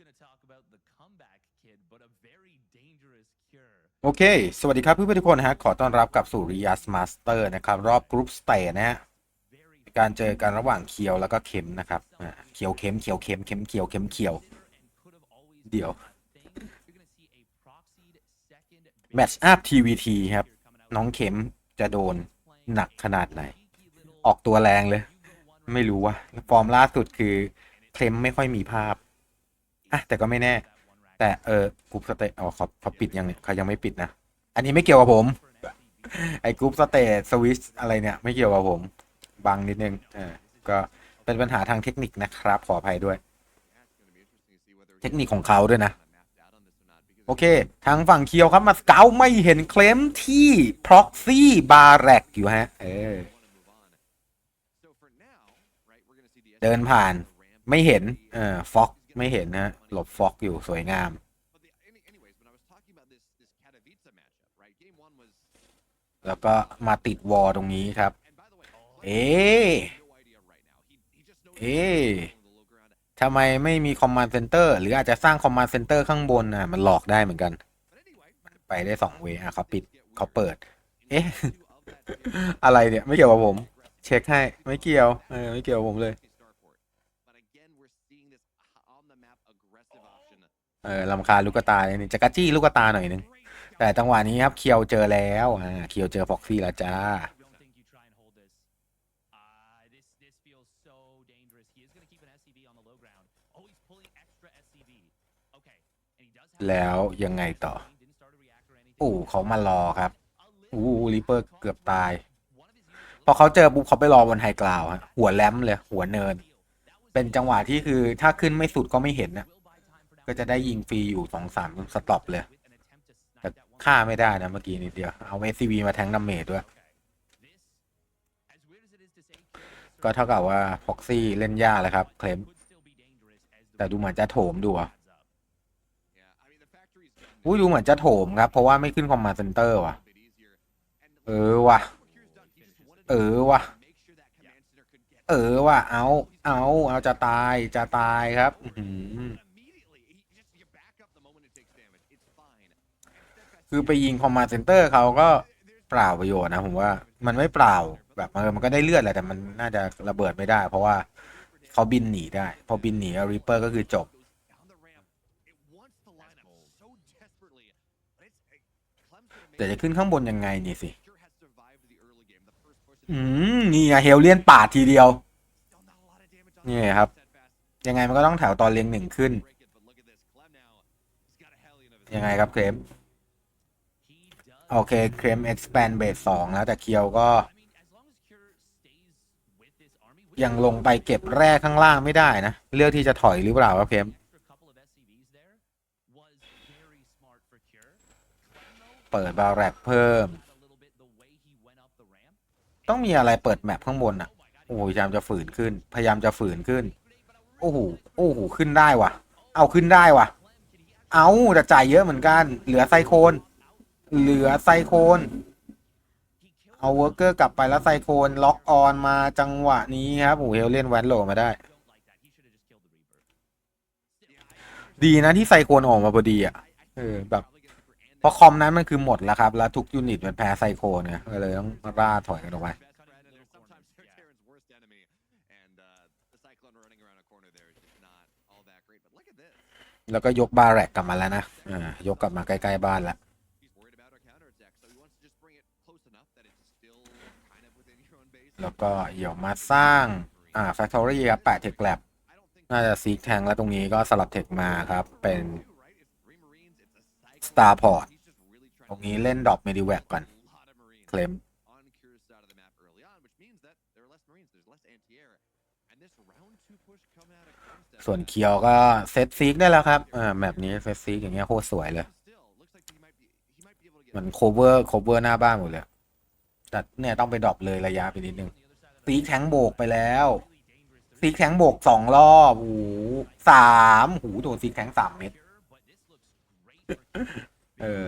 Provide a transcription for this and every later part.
gonna talk about the comeback kid, but a very dangerous cure. โอเค สวัสดีครับเพื่อนๆทุกคนนะฮะ ขอต้อนรับกลับสู่ริยาสมาสเตอร์นะครับ รอบกรุ๊ปสเตทนะฮะ การเจอกันระหว่างเคียวแล้วก็เข็มนะครับอ่าเคียวเข็มเคียวเข็มเข็มเคียวเข็มเคียว could have always เดี๋ยว been. You're gonna see a proxied second แมตช์อัพ TVT ครับน้องเข็มจะโดนหนักขนาดไหน ออกตัวแรงเลย ไม่รู้ว่า ฟอร์มล่าสุดคือ เคลมไม่ค่อยมีภาพ อะแต่ก็ไม่แน่ แต่เออกรุ๊ปสเตทอ๋อเขาเขาปิดยังเนี่ยเขายังไม่ปิดนะ อันนี้ไม่เกี่ยวกับผม ไอ้กรุ๊ปสเตทสวิชอะไรเนี่ย ไม่เกี่ยวกับผมบังนิดนึงเออก็เป็นปัญหาทางเทคนิคนะครับ ขออภัยด้วย เทคนิคของเขาด้วยนะ โอเค ทางฝั่งเคียวครับมาสเกาไม่เห็นเคลมที่ proxy bar rack อยู่ฮะ เออเดินผ่านไม่เห็น เออฟ็อก ไม่เห็นนะหลบฟ็อกอยู่สวยงาม แล้วก็มาติดวอลตรงนี้ครับ เอ๊เอ๊ทำไมไม่มีคอมมานด์เซนเตอร์หรืออาจจะสร้างคอมมานด์เซนเตอร์ข้างบนอะมันหลอกได้เหมือนกัน ไปได้สองเวย์อะเขาปิดเขาเปิด เอ๊ะอะไรเนี่ย ไม่เกี่ยวกับผม เช็คให้ ไม่เกี่ยว เออไม่เกี่ยวผมเลย เออลำคาลูกตาเนี่ยจะกระจี้ลูกตาหน่อยนึง แต่จังหวะนี้ครับเคียวเจอแล้วอ่าเคียวเจอฟ็อกซี่แล้วจ้าแล้วยังไงต่ออู้เขามารอครับอู้ little ริเปอร์เกือบตาย พอเขาเจอปุ๊บเขาไปรอบนไฮกราวฮะหัวแหลมเลยหัวเนิน เป็นจังหวะที่คือถ้าขึ้นไม่สุดก็ไม่เห็นนะ ก็จะได้ยิงฟรีอยู่สองสามสต็อปเลย แต่ฆ่าไม่ได้นะเมื่อกี้นิดเดียว เอา SCV มาแทงดาเมจด้วย ก็เท่ากับว่าฟ็อกซี่เล่นยากเลยครับ เคลม แต่ดูเหมือนจะโถมดูอะอุ้ยดูเหมือนจะโถมครับ เพราะว่าไม่ขึ้นคอมมาเซนเตอร์ว่ะ เออว่ะ เออว่ะ เออว่ะ เอา เอา เอาจะตาย จะตายครับ อือหือ คือไปยิงคอมมานด์เซนเตอร์เขาก็เปล่าประโยชน์นะผมว่ามันไม่เปล่าแบบเออมันก็ได้เลือดแหละแต่มันน่าจะระเบิดไม่ได้ เพราะว่าเขาบินหนีได้ พอบินหนีริปเปอร์ก็คือจบ แต่จะขึ้นข้างบนยังไงนี่สิอืมนี่ไงเฮลเลียนปาดทีเดียวนี่ครับ ยังไงมันก็ต้องแถวตอนเรียงหนึ่งขึ้น ยังไงครับเคลม โอเคเคลม expand base สองแล้ว แต่เคียวก็ ยังลงไปเก็บแร่ข้างล่างไม่ได้นะ เลือกที่จะถอยหรือเปล่าครับเคลมเปิดบาร์แรกเพิ่ม ต้องมีอะไรเปิดแมปข้างบนอะโอ้โหพยายามจะฝืนขึ้น พยายามจะฝืนขึ้น โอ้โหโอ้โหขึ้นได้ว่ะเอาขึ้นได้ว่ะเอาแต่จ่ายเยอะเหมือนกัน เหลือไซโคน เหลือไซโคนเอาเวอร์เกอร์กลับไปแล้วไซโคนล็อกออนมาจังหวะนี้ครับโอ้เฮลเลียนแวนโหลมาได้ ดีนะที่ไซโคนออกมาพอดีอะเออแบบเพราะคอมนั้นมันคือหมดแล้วครับ แล้วทุกยูนิตมันแพ้ไซโคนไงก็เลยต้องร่าถอยกันออกไปแล้วก็ยกบาแรกกลับมาแล้วนะอ่ายกกลับมาใกล้ๆบ้านแล้ว แล้วก็เดี๋ยวมาสร้างอ่าแฟคทอรี่ครับแปะเทคแลบน่าจะซีกแทงแล้วตรงนี้ก็สลับเทคมาครับ เป็น Starport ตรงนี้เล่นดอกเมดิแวกก่อน เคลมส่วนเคียวก็เซตซีกได้แล้วครับ อ่าแบบนี้เซตซีกอย่างเงี้ยโคตรสวยเลยเหมือนโคเวอร์โคเวอร์หน้าบ้านหมดเลย แต่เนี่ยต้องไปดรอปเลยระยะไปนิดนึงซีกแทงโบกไปแล้วซีกแทงโบกสองรอบโอ้โหสามโอ้โหโดนซีกแทงสามเม็ดเออ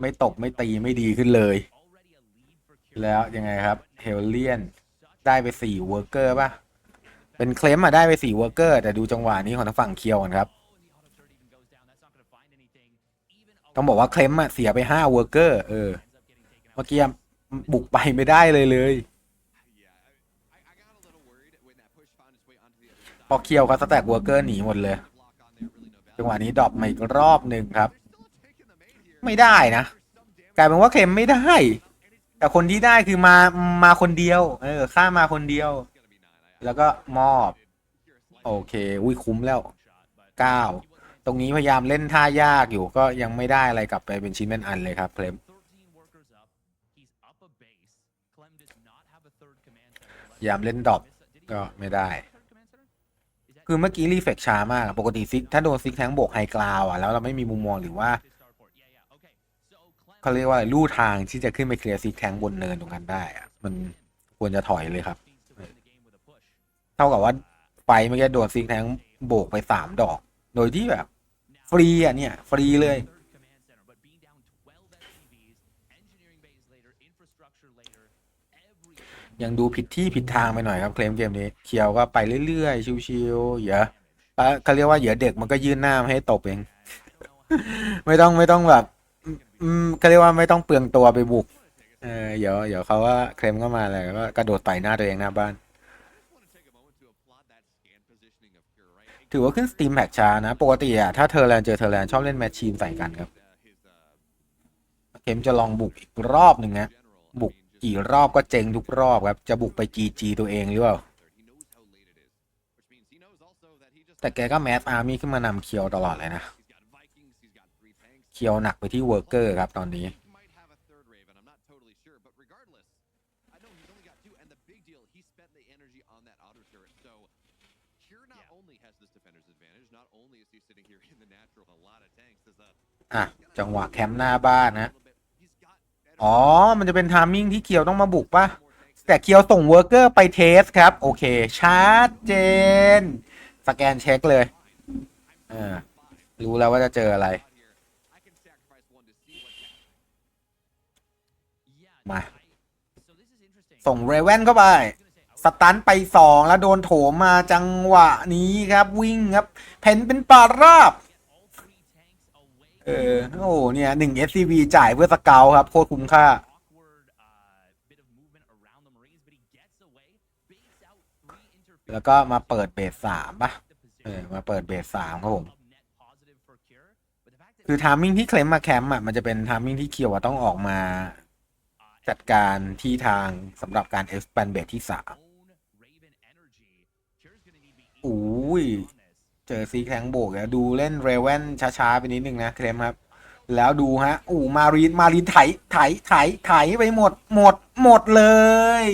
ไม่ตกไม่ตีไม่ดีขึ้นเลย แล้วยังไงครับเฮลเลียนได้ไปสี่เวอร์เกอร์ป่ะ เป็นเคลมมาได้ไปสี่เวอร์เกอร์ แต่ดูจังหวะนี้ของทางฝั่งเคียวกันครับ ต้องบอกว่าเคลมอะเสียไปห้าเวอร์เกอร์เออ เมื่อกี้ บุกไปไม่ได้เลยเลยพอเคียวก็สแต็กวอร์เกอร์หนีหมดเลยจังหวะนี้ดรอปมาอีกรอบหนึ่งครับ ไม่ได้นะกลายเป็นว่าเคลมไม่ได้ แต่คนที่ได้คือมามาคนเดียว เออข้ามาคนเดียว แล้วก็มอบ โอเคอุ้ยคุ้มแล้วเก้าตรงนี้พยายามเล่นท่ายากอยู่ก็ยังไม่ได้อะไรกลับไปเป็นชิ้นเป็นอันเลยครับเคลม ยามเล่นดรอปก็ไม่ได้ คือเมื่อกี้รีเฟกช้ามากปกติซิกถ้าโดนซิกแทงโบกไฮกราวอะแล้วเราไม่มีมุมมองหรือว่าเขาเรียกว่าอะไรลู่ทางที่จะขึ้นไปเคลียร์ซิกแทงบนเนินตรงนั้นได้อะมันควรจะถอยเลยครับ เท่ากับว่าไฟเมื่อกี้โดนซิกแทงโบกไปสามดอก โดยที่แบบ ฟรีอะเนี่ย ฟรีเลย ยังดูผิดที่ผิดทางไปหน่อยครับเคลมเกมนี้เคียวก็ไปเรื่อยๆ ชิวๆเหยอะเขาเรียกว่าเหยอะเด็กมันก็ยื่นหน้ามาให้ตบเอง ไม่ต้องไม่ต้องแบบเขาเรียกว่าไม่ต้องเปลืองตัวไปบุก เออเดี๋ยวเดี๋ยวเขาว่าเคลมก็มาเลยก็กระโดดไต่หน้าตัวเองหน้าบ้าน ถือว่าขึ้นสตีมแพ็กช้านะ ปกติอะถ้าเทอร์แลนเจอเทอร์แลนชอบเล่นแมชชีนใส่กันครับ เคมจะลองบุกอีกรอบหนึ่งนะบุก กี่รอบก็เจ๊งทุกรอบครับ จะบุกไปจีจีตัวเองหรือเปล่า แต่แกก็แมสอาร์มี่ขึ้นมานำเคียวตลอดเลยนะ เคียวหนักไปที่เวอร์เกอร์ครับตอนนี้ อะ จังหวะแคมป์หน้าบ้านนะ อ๋อ มันจะเป็นทามมิ่งที่เคียวต้องมาบุกปะแต่เคียวส่งเวอร์เกอร์ไปเทสครับ โอเค ชัดเจน สแกนเช็คเลยเออรู้แล้วว่าจะเจออะไร มา ส่งเรเวนเข้าไป สตันไปสองแล้วโดนโถมมาจังหวะนี้ครับวิ่งครับ เพนเป็นปลาราบ เออ โอ้โหเนี่ยหนึ่ง SCV จ่ายเพื่อสเกลครับ โคตรคุ้มค่า แล้วก็มาเปิดเบสสามปะเออ มาเปิดเบสสามครับผม คือทามมิ่งที่เคลมมาแคมป์อะ มันจะเป็นทามมิ่งที่เคียวอะต้องออกมา จัดการที่ทางสำหรับการ expand base ที่สามอุ้ย เจอซีแข้งโบกแล้วดูเล่นเรเวนช้าๆไปนิดนึงนะเคลมครับ แล้วดูฮะอู้มารีนมารีนไถไถไถไถไปหมดหมดหมดเลย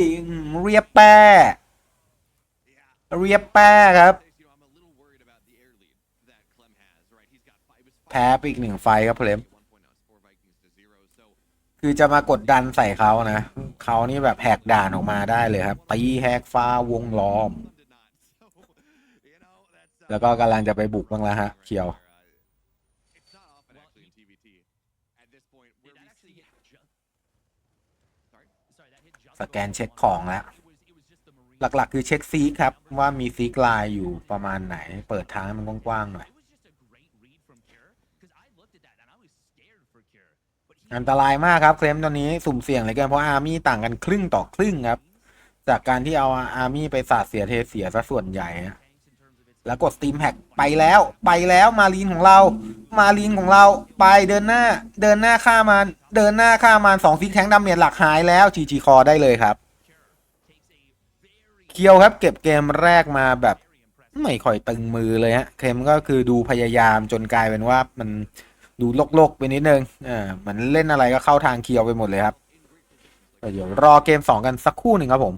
เรียบแป้เรียบแป้ครับ แพ้ไปอีกหนึ่งไฟครับเพลมคือจะมากดดันใส่เขานะ เขานี่แบบแหกด่านออกมาได้เลยครับตีแหกฟ้าวงล้อม แล้วก็กำลังจะไปบุกบ้างแล้วฮะเคียว สแกนเช็คของแล้ว หลักๆ คือเช็คซีครับ ว่ามีซีกลน์อยู่ประมาณไหน เปิดทางให้มันกว้างๆหน่อย อันตรายมากครับเคลมตอนนี้สุ่มเสี่ยงเลยกินเพราะอาร์มี่ต่างกันครึ่งต่อครึ่งครับ จากการที่เอาอาร์มี่ไปสาดเสียเทเสียซะส่วนใหญ่ฮะ แล้วกดสตีมแฮกไปแล้วไปแล้วมาลีนของเรา มาลีนของเราไปเดินหน้า เดินหน้าฆ่ามัน เดินหน้าฆ่ามันสองซิกแทงดำเนียหลักหายแล้วจีจีคอได้เลยครับ เคียวครับเก็บเกมแรกมาแบบไม่ค่อยตึงมือเลยฮะเคมก็คือดูพยายามจนกลายเป็นว่ามันดูโลกๆไปนิดนึงอ่าเหมือนเล่นอะไรก็เข้าทางเคียวไปหมดเลยครับเดี๋ยวรอเกมสองกันสักคู่หนึ่งครับผม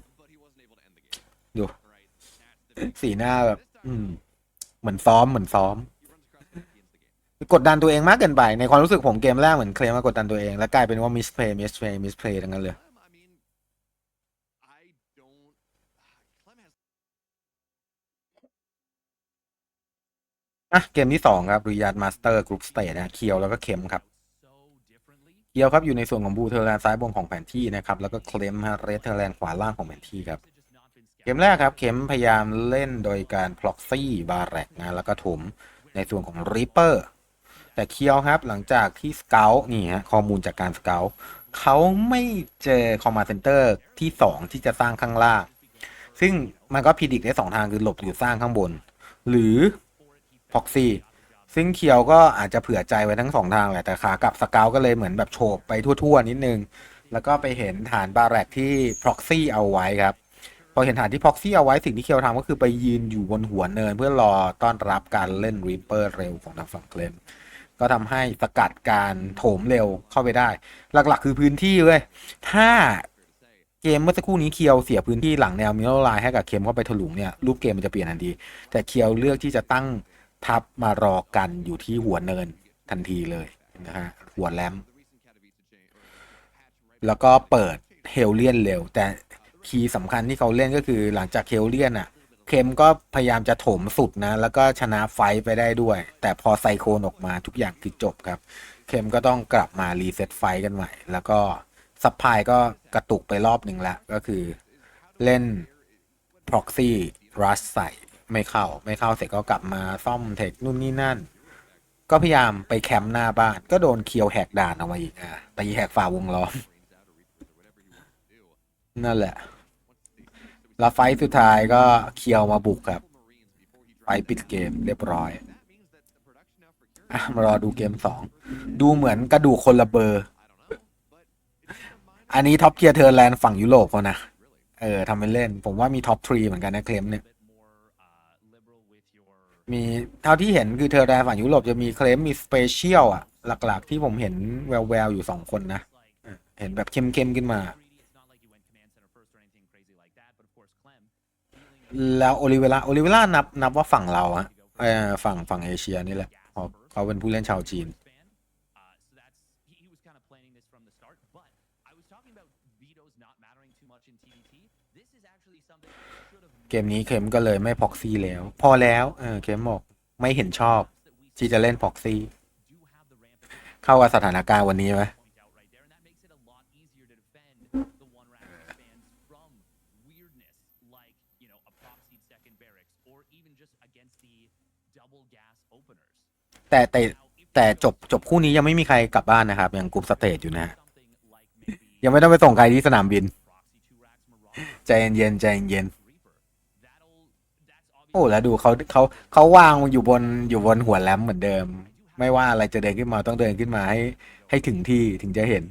ดู สีหน้าแบบ อืม เหมือนซ้อมเหมือนซ้อม กดดันตัวเองมากเกินไป ในความรู้สึกผมเกมแรกเหมือนเคลมมากดดันตัวเอง แล้วกลายเป็นว่ามิสเพย์มิสเพย์มิสเพย์ทั้งนั้นเลยอะเกมที่สองครับริยาดมาสเตอร์กรุ๊ปสเตทนะเคียวแล้วก็เข็มครับเคียวครับอยู่ในส่วนของบูเทอร์แลนด์ซ้ายบนของแผนที่นะครับ แล้วก็เคลมฮะเรสเทอร์แลนด์ขวาล่างของแผนที่ครับ เกมแรกครับ เข็มพยายามเล่นโดยการพล็อกซี่บาแรกนะ แล้วก็ถมในส่วนของริปเปอร์แต่เคียวครับหลังจากที่สเกลนี่ฮะข้อมูลจากการสเกลเขาไม่เจอคอมมานเซนเตอร์ที่ 2 ที่จะสร้างข้างล่าง ซึ่งมันก็พิดิกได้สองทางคือหลบหรือสร้างข้างบน หรือพ็อกซี่ซึ่งเคียวก็อาจจะเผื่อใจไว้ทั้งสองทางแหละแต่ขากับสเกลก็เลยเหมือนแบบโฉบไปทั่ว ๆ นิดนึง แล้วก็ไปเห็นฐานบาแรกที่พ็อกซี่เอาไว้ครับ พอเห็นฐานที่พ็อกซี่เอาไว้สิ่งที่เคียวทำก็คือไปยืนอยู่บนหัวเนิน เพื่อรอต้อนรับการเล่นรีเปอร์เร็วของทางฝั่งเคลมก็ทำให้สกัดการโถมเร็วเข้าไปได้ หลักๆ คือพื้นที่เว้ยถ้าเกมเมื่อสักครู่นี้เคียวเสียพื้นที่หลังแนวมิโลไลน์ให้กับเคมเข้าไปถลุงเนี่ยรูปเกมมันจะเปลี่ยนทันที แต่เคียวเลือกที่จะตั้งทัพมารอกันอยู่ที่หัวเนินทันทีเลยนะฮะหัวแรมแล้วก็เปิดเฮลเลียนเร็ว แต่ คีย์สำคัญที่เขาเล่นก็คือหลังจากเฮลเลียนอะ เคมก็พยายามจะโถมสุดนะ แล้วก็ชนะไฟไปได้ด้วย แต่พอไซโคนออกมาทุกอย่างคือจบครับ เคมก็ต้องกลับมารีเซ็ตไฟกันใหม่ แล้วก็ซัพพลายก็กระตุกไปรอบหนึ่งแล้ว ก็คือเล่น proxy rush ใส่ไม่เข้า ไม่เข้าเสร็จก็กลับมาซ่อมเทคนู่นนี่นั่น ก็พยายามไปแคมป์หน้าบ้าน ก็โดนเคียวแหกด่านเอาไว้อีกอะตีแหกฝ่าวงล้อม นั่นแหละ แล้วไฟท์สุดท้ายก็เคียวมาบุกครับ ไฟท์ปิดเกมเรียบร้อยอะมารอดูเกมสองดูเหมือนกระดูกคนละเบอร์ อันนี้ท็อปเทียร์เทอร์แลนด์ฝั่งยุโรปเขานะ เออทำเป็นเล่น ผมว่ามีท็อปทรีเหมือนกันนะเคลมเนี่ย มีเท่าที่เห็นคือเทอร์แลนด์ฝั่งยุโรปจะมีเคลมมีสเปเชียลอะ หลักๆ ที่ผมเห็นแววๆอยู่สองคนนะเออเห็นแบบเข้มๆขึ้นมา แล้วโอลิเวล่าโอลิเวล่านับนับว่าฝั่งเราอะเออฝั่งฝั่งเอเชียนี่แหละเพราะเขาเป็นผู้เล่นชาวจีน เกมนี้เคมก็เลยไม่พ็อกซี่แล้ว พอแล้วเออเคมบอกไม่เห็นชอบ ที่จะเล่นพ็อกซี่ เข้ากับสถานการณ์วันนี้ไหม แต่แต่แต่จบจบคู่นี้ยังไม่มีใครกลับบ้านนะครับ ยังกรุ๊ปสเตจอยู่นะฮะยังไม่ต้องไปส่งใครที่สนามบิน ใจเย็นๆใจเย็นๆโอ้แล้วดูเขาเขาเขาวางอยู่บนอยู่บนหัวแรมเหมือนเดิม ไม่ว่าอะไรจะเดินขึ้นมาต้องเดินขึ้นมาให้ให้ถึงที่ถึงจะเห็น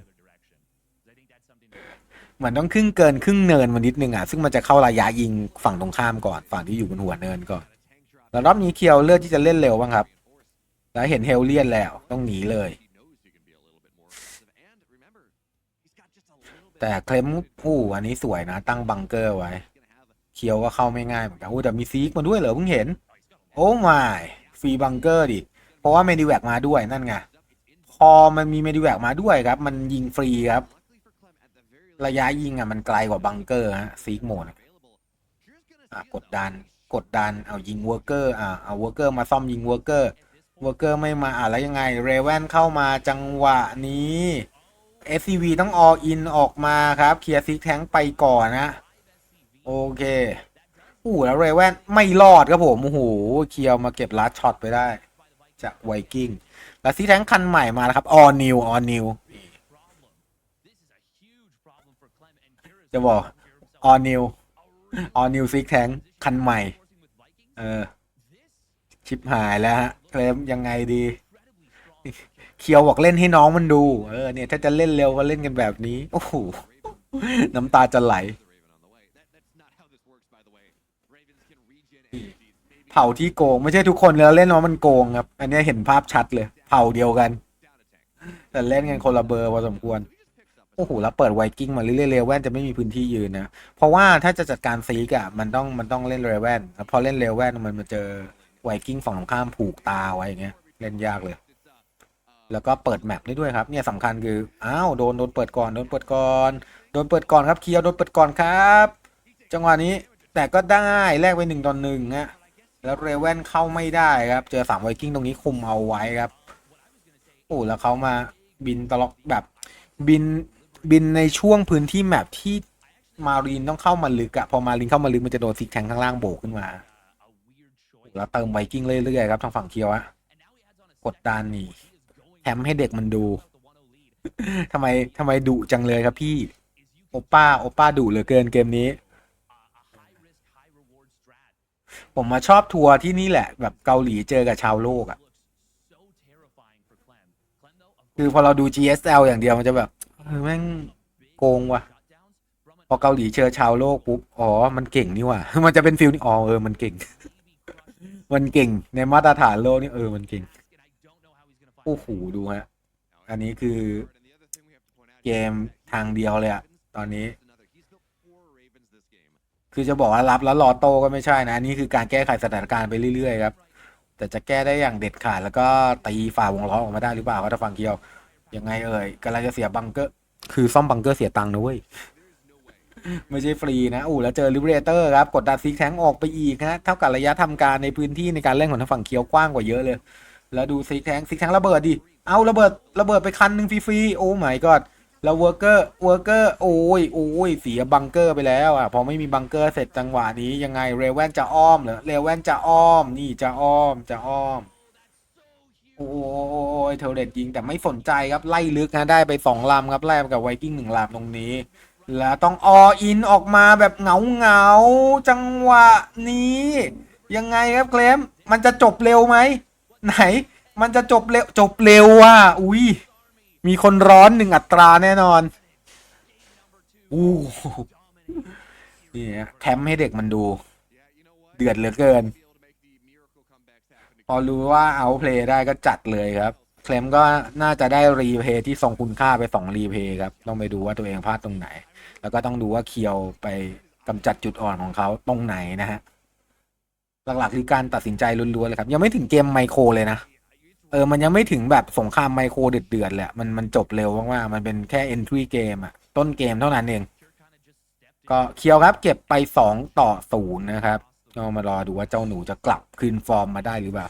เหมือนต้องครึ่งเกินครึ่งเนินมานิดนึงอะซึ่งมันจะเข้าระยะยิงฝั่งตรงข้ามก่อนฝั่งที่อยู่บนหัวเนินก่อนแล้วรอบนี้เคียวเลือกที่จะเล่นเร็วบ้างครับ แล้วเห็นเฮลเลียนแล้วต้องหนีเลย แต่เคลมอู้อันนี้สวยนะ ตั้งบังเกอร์ไว้ เคียวก็เข้าไม่ง่ายเหมือนกันอู้แต่มีซีกมาด้วยเหรอเพิ่งเห็น โอ้ไม่ฟรีบังเกอร์ดิ เพราะว่าเมดิแวกมาด้วยนั่นไง พอมันมีเมดิแวกมาด้วยครับ มันยิงฟรีครับ ระยะยิงอะมันไกลกว่าบังเกอร์ฮะซีกโหมดอะกดดันกดดันเอายิงเวอร์เกอร์อะเอาเวอร์เกอร์มาซ่อมยิงเวอร์เกอร์เวอร์เกอร์ไม่มาอะแล้วยังไงเรเวนเข้ามาจังหวะนี้ SCV ต้องออินออกมาครับเคลียร์ซิกแทงไปก่อนนะ โอเคอู้แล้วเรเวนไม่รอดครับผมโอ้โหเคลียร์มาเก็บลัดช็อตไปได้ จากไวกิ้งแล้วซิกแทงคันใหม่มาแล้วครับออนิวออนิว จะบอกออนิวออนิวซิกแทงคันใหม่ เออ ชิปหายแล้วฮะเคลมยังไงดี เคียวบอกเล่นให้น้องมันดู เออเนี่ย ถ้าจะเล่นเร็วก็เล่นกันแบบนี้ โอ้โห น้ำตาจะไหล เผ่าที่โกง ไม่ใช่ทุกคนแล้วเล่นว่ามันโกงครับ อันนี้เห็นภาพชัดเลย เผ่าเดียวกัน แต่เล่นกันคนละเบอร์พอสมควร โอ้โหแล้วเปิดไวกิ้งมาเรื่อยๆเรเวนจะไม่มีพื้นที่ยืนนะ เพราะว่าถ้าจะจัดการซีกอะมันต้องมันต้องเล่นเรเวนแล้วพอเล่นเรเวนมันมาเจอไวกิ้งฝั่งตรงข้ามผูกตาไว้อย่างเงี้ยเล่นยากเลย แล้วก็เปิดแมปได้ด้วยครับเนี่ยสำคัญคืออ้าวโดนโดนเปิดก่อนโดนเปิดก่อนโดนเปิดก่อนครับเคียวโดนเปิดก่อนครับ จังหวะนี้แต่ก็ได้แลกไปหนึ่งต่อหนึ่งฮะแล้วเรเวนเข้าไม่ได้ครับ เจอสามไวกิ้งตรงนี้คุมเอาไว้ครับโอ้แล้วเขามาบินตลอดแบบบิน บินในช่วงพื้นที่แมปที่มารีนต้องเข้ามาลึกอะพอมารีนเข้ามาลึกมันจะโดนซิกแทงข้างล่างโบกขึ้นมา แล้วเติมไวกิ้งเรื่อยๆครับทางฝั่งเคียวอะกดดันนี่แถมให้เด็กมันดูทำไมทำไมดุจังเลยครับพี่ โอป้า โอป้าดุเหลือเกินเกมนี้ ผมมาชอบทัวร์ที่นี่แหละ แบบเกาหลีเจอกับชาวโลกอะคือพอเราดู GSL อย่างเดียวมันจะแบบ เออแม่งโกงว่ะ พอเกาหลีเจอชาวโลกปุ๊บ อ๋อ มันเก่งนี่ว่ะ มันจะเป็นฟิลนี่อ๋อเออ มันเก่ง มันเก่ง ในมาตรฐานโลกนี่เออ มันเก่ง โอ้โห ดูฮะ อันนี้คือ เกมทางเดียวเลยอะตอนนี้ คือจะบอกว่ารับแล้วรอโตก็ไม่ใช่นะอันนี่คือการแก้ไขสถานการณ์ไปเรื่อยๆครับ แต่จะแก้ได้อย่างเด็ดขาดแล้วก็ตีฝ่าวงล้อมออกมาได้หรือเปล่าก็ถ้าฟังเกียว ยังไงเอ่ยกำลังจะเสียบังเกอร์คือซ่อมบังเกอร์เสียตังค์นะเว้ย ไม่ใช่ฟรีนะอู้แล้วเจอลิเบเรเตอร์ครับ กดดันซิกแทงออกไปอีกฮะเท่ากับระยะทำการในพื้นที่ในการเล่นของทางฝั่งเคียวกว้างกว่าเยอะเลย แล้วดูซิกแทงซิกแทงระเบิดดิ เอาระเบิดระเบิดไปคันหนึ่งฟรีๆโอ้ my god แล้วเวอร์เกอร์เวอร์เกอร์โอ้ยโอ้ยเสียบังเกอร์ไปแล้วอะพอไม่มีบังเกอร์เสร็จจังหวะนี้ยังไงเรเวนจะอ้อมเหรอเรเวนจะอ้อม นี่จะอ้อมจะอ้อม โอ้ยเทเลตยิงแต่ไม่สนใจครับไล่ลึกนะได้ไปสองลำครับไล่กับไวกิ้งหนึ่งลำตรงนี้ แล้วต้องออินออกมาแบบเหงาเหงาจังหวะนี้ ยังไงครับเคลมมันจะจบเร็วไหม ไหน มันจะจบเร็วจบเร็วอะอุ้ยมีคนร้อนหนึ่งอัตราแน่นอนอู้หูนี่แคมป์ให้เด็กมันดู เดือดเหลือเกิน พอรู้ว่าเอาเพลย์ได้ก็จัดเลยครับ เคลมก็น่าจะได้รีเพย์ที่ทรงคุณค่าไปสองรีเพย์ครับ ต้องไปดูว่าตัวเองพลาดตรงไหน แล้วก็ต้องดูว่าเคียวไปกำจัดจุดอ่อนของเขาตรงไหนนะฮะ หลักๆคือการตัดสินใจล้วนๆเลยครับ ยังไม่ถึงเกมไมโครเลยนะ เออ มันยังไม่ถึงแบบสงครามไมโครเดือดๆแหลยอะมันมันจบเร็วมากๆมันเป็นแค่ entry เกมอะต้นเกมเท่านั้นเอง ก็เคียวครับ เก็บไปสองต่อศูนย์นะครับ ก็มารอดูว่าเจ้าหนูจะกลับคืนฟอร์มมาได้หรือเปล่า